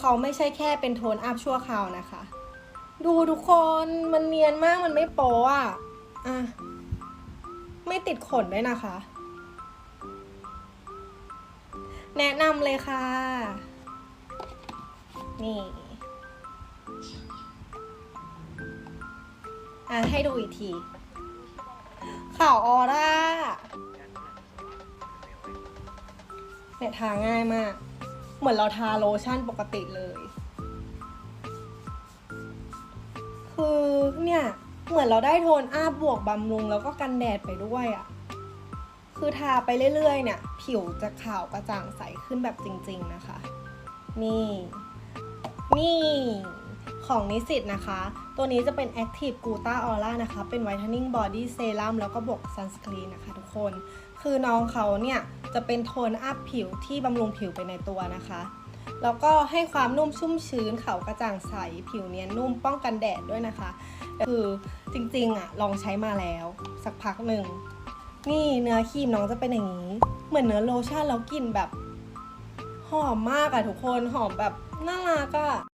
เขาไม่ใช่แค่เป็นโทนอัพชั่วคราวนะคะ ดูทุกคนมันเนียนมากมันไม่โป๊ะอะอะ ไม่ติดขนด้วยนะคะ แนะนำเลยค่ะ นี่ อะ ให้ดูอีกทีข่าวออร่าเนี่ยทาง่ายมาก เหมือนเราทาโลชั่นปกติเลย คือเนี่ย เหมือนเราได้โทนอาบบวกบำรุงแล้วก็กันแดดไปด้วยอะ่ะ คือทาไปเรื่อยๆ เนี่ย ผิวจะขาวกระจ่างใสขึ้นแบบจริง ๆ นะคะ นี่ ของนิสิตนะคะ ตัวนี้จะเป็น Active g u t a Aura นะคะ เป็น Whitening Body Serum แล้วก็บวก Sunscreen นะคะทุกคน คือน้องเขาเนี่ย จะเป็นโทนอัพผิวที่บำรุงผิวไปในตัวนะคะ แล้วก็ให้ความนุ่มชุ่มชื้นขาวกระจ่างใส ผิวเนียนนุ่มป้องกันแดดด้วยนะคะ คือจริงๆอะลองใช้มาแล้ว สักพักหนึ่ง นี่เนื้อครีมน้องจะเป็นอย่างนี้ เหมือนเนื้อโลชั่นแล้วกลิ่นแบบ หอมมากอะทุกคนหอมแบบน่ารักอะ